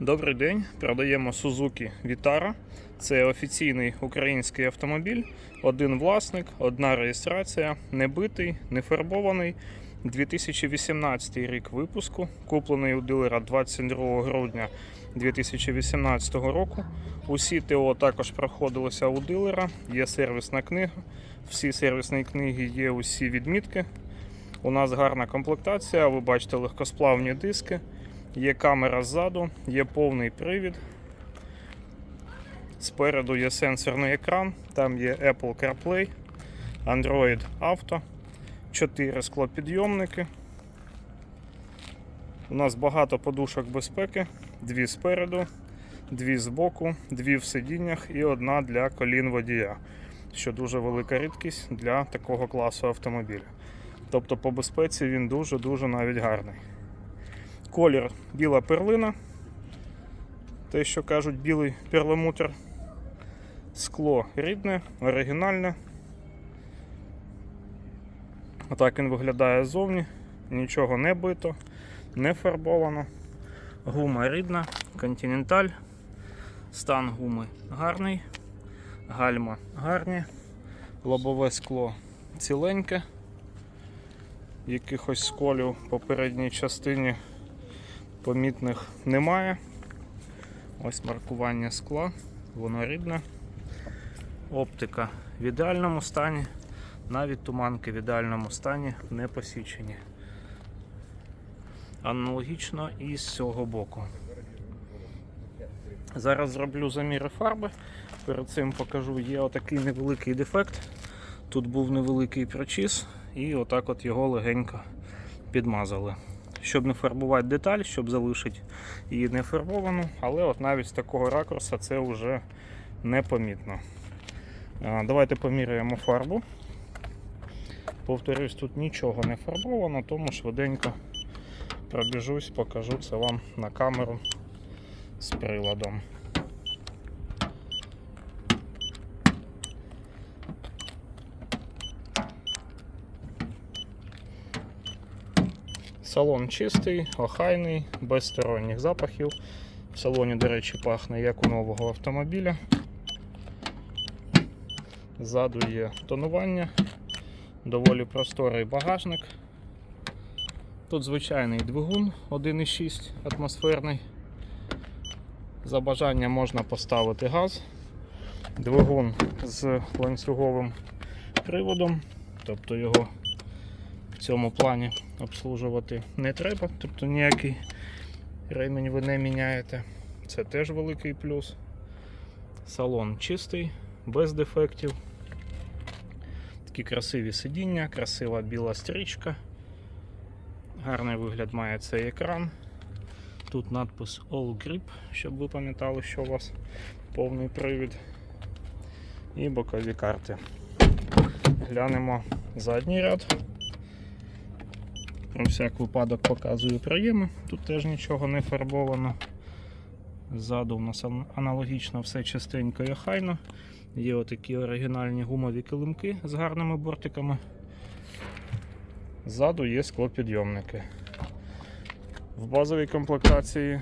Добрий день. Продаємо Suzuki Vitara. Це офіційний український автомобіль. Один власник, одна реєстрація, не битий, не фарбований. 2018 рік випуску, куплений у дилера 22 грудня 2018 року. Усі ТО також проходилися у дилера. Є сервісна книга. Всі сервісні книги є усі відмітки. У нас гарна комплектація. Ви бачите легкосплавні диски. Є камера ззаду, є повний привід. Спереду є сенсорний екран, там є Apple CarPlay, Android Auto, 4 склопідйомники. У нас багато подушок безпеки, дві спереду, дві збоку, дві в сидіннях і одна для колін водія, що дуже велика рідкість для такого класу автомобіля. Тобто по безпеці він дуже-дуже навіть гарний. Колір біла перлина. Те, що кажуть, білий перламутр. Скло рідне, оригінальне. Отак він виглядає ззовні. Нічого не бито, не фарбовано. Гума рідна, континенталь. Стан гуми гарний. Гальма гарні. Лобове скло ціленьке. Якихось сколів по передній частині помітних немає. Ось маркування скла, воно рідне. Оптика в ідеальному стані, навіть туманки в ідеальному стані не посічені. Аналогічно і з цього боку. Зараз зроблю заміри фарби. Перед цим покажу, є отакий невеликий дефект. Тут був невеликий прочіс, і отак от його легенько підмазали щоб не фарбувати деталь, щоб залишити її не фарбовану, але от навіть з такого ракурса це вже непомітно. Давайте поміряємо фарбу. Повторюсь, тут нічого не фарбовано, тому швиденько пробіжусь, покажу це вам на камеру з приладом. Салон чистий, охайний, без сторонніх запахів. В салоні, до речі, пахне як у нового автомобіля. Ззаду є тонування, доволі просторий багажник. Тут звичайний двигун 1,6 атмосферний. За бажанням можна поставити газ, двигун з ланцюговим приводом, тобто його цьому плані обслужувати не треба, тобто ніякий ремінь ви не міняєте. Це теж великий плюс. Салон чистий, без дефектів. Такі красиві сидіння, красива біла стрічка. Гарний вигляд має цей екран. Тут надпис All Grip, щоб ви пам'ятали, що у вас повний привід. І бокові карти. Глянемо задній ряд. Про всяк випадок показую проєми. Тут теж нічого не фарбовано. Ззаду у нас аналогічно все частенько і охайно. Є отакі оригінальні гумові килимки з гарними бортиками. Ззаду є склопідйомники. В базовій комплектації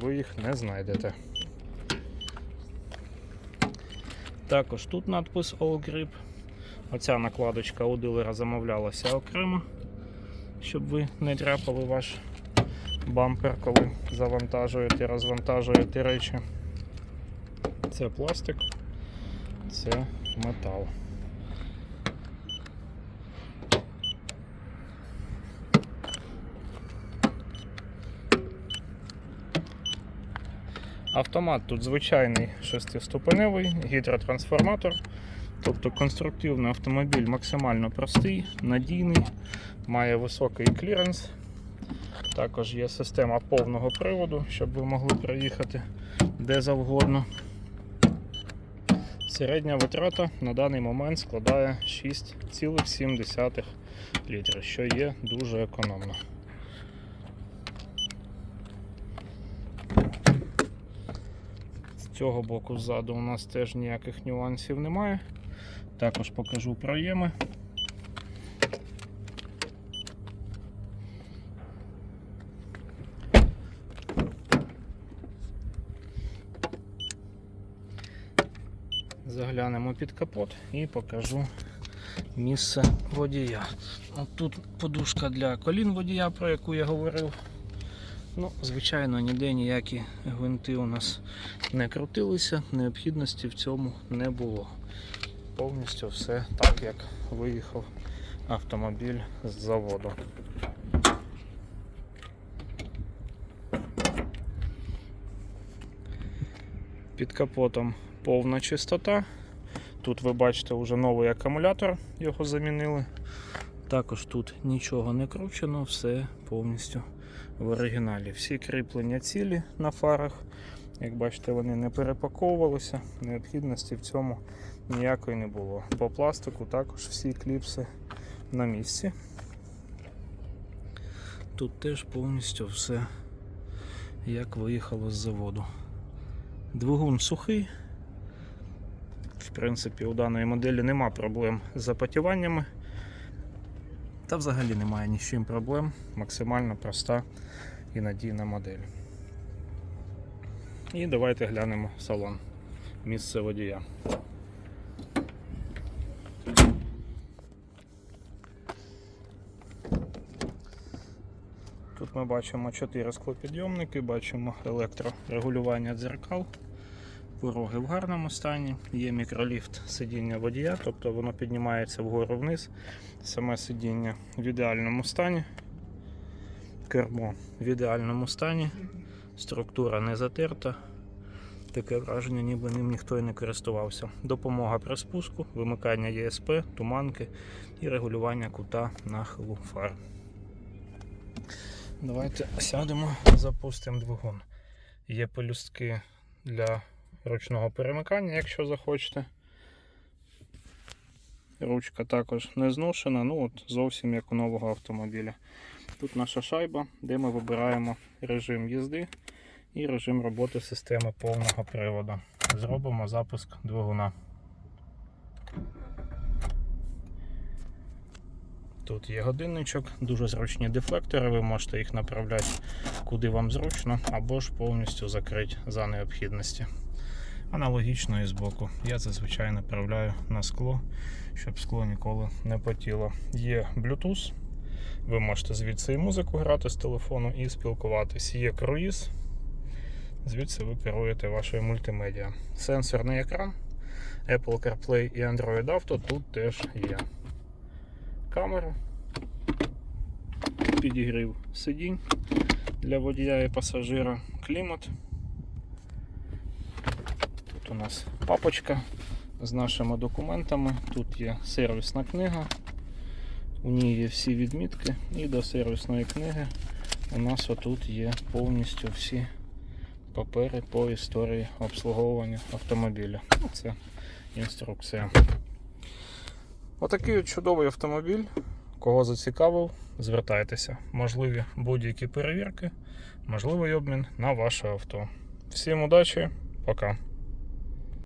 ви їх не знайдете. Також тут надпис All Grip. Оця накладочка у дилера замовлялася окремо щоб ви не дряпали ваш бампер, коли завантажуєте, розвантажуєте речі. Це пластик, це метал. Автомат тут звичайний шестиступеневий, гідротрансформатор. Тобто конструктивний автомобіль максимально простий, надійний, має високий кліренс. Також є система повного приводу, щоб ви могли проїхати де завгодно. Середня витрата на даний момент складає 6,7 літрів, що є дуже економно. цього боку ззаду у нас теж ніяких нюансів немає. Також покажу проєми. Заглянемо під капот і покажу місце водія. От тут подушка для колін водія, про яку я говорив. Ну, звичайно, ніде ніякі гвинти у нас не крутилися, необхідності в цьому не було. Повністю все так, як виїхав автомобіль з заводу. Під капотом повна чистота. Тут ви бачите вже новий акумулятор, його замінили. Також тут нічого не кручено, все повністю в оригіналі. Всі кріплення цілі на фарах. Як бачите, вони не перепаковувалися, необхідності в цьому ніякої не було. По пластику також всі кліпси на місці. Тут теж повністю все як виїхало з заводу. Двигун сухий. В принципі, у даної моделі нема проблем з запотіваннями. Та взагалі немає ні з чим проблем. Максимально проста і надійна модель. І давайте глянемо салон. Місце водія. Тут ми бачимо 4 склопідйомники, бачимо електрорегулювання дзеркал, пороги в гарному стані, є мікроліфт сидіння водія, тобто воно піднімається вгору вниз. Саме сидіння в ідеальному стані, кермо в ідеальному стані, структура не затерта. Таке враження, ніби ним ніхто і не користувався. Допомога при спуску, вимикання ЄСП, туманки і регулювання кута нахилу фар. Давайте сядемо, запустимо двигун. Є пелюстки для ручного перемикання, якщо захочете. Ручка також не зношена, ну от зовсім як у нового автомобіля. Тут наша шайба, де ми вибираємо режим їзди і режим роботи системи повного приводу. Зробимо запуск двигуна. Тут є годинничок, дуже зручні дефлектори, ви можете їх направляти куди вам зручно, або ж повністю закрити за необхідності. Аналогічно і збоку. Я зазвичай направляю на скло, щоб скло ніколи не потіло. Є Bluetooth, ви можете звідси і музику грати з телефону і спілкуватись. Є круїз, звідси ви керуєте вашою мультимедіа. Сенсорний екран, Apple CarPlay і Android Auto тут теж є камера, підігрів сидінь для водія і пасажира, клімат. Тут у нас папочка з нашими документами, тут є сервісна книга, у ній є всі відмітки, і до сервісної книги у нас отут є повністю всі папери по історії обслуговування автомобіля. Це інструкція. Отакий от чудовий автомобіль. Кого зацікавив, звертайтеся. Можливі будь-які перевірки, можливий обмін на ваше авто. Всім удачі, пока.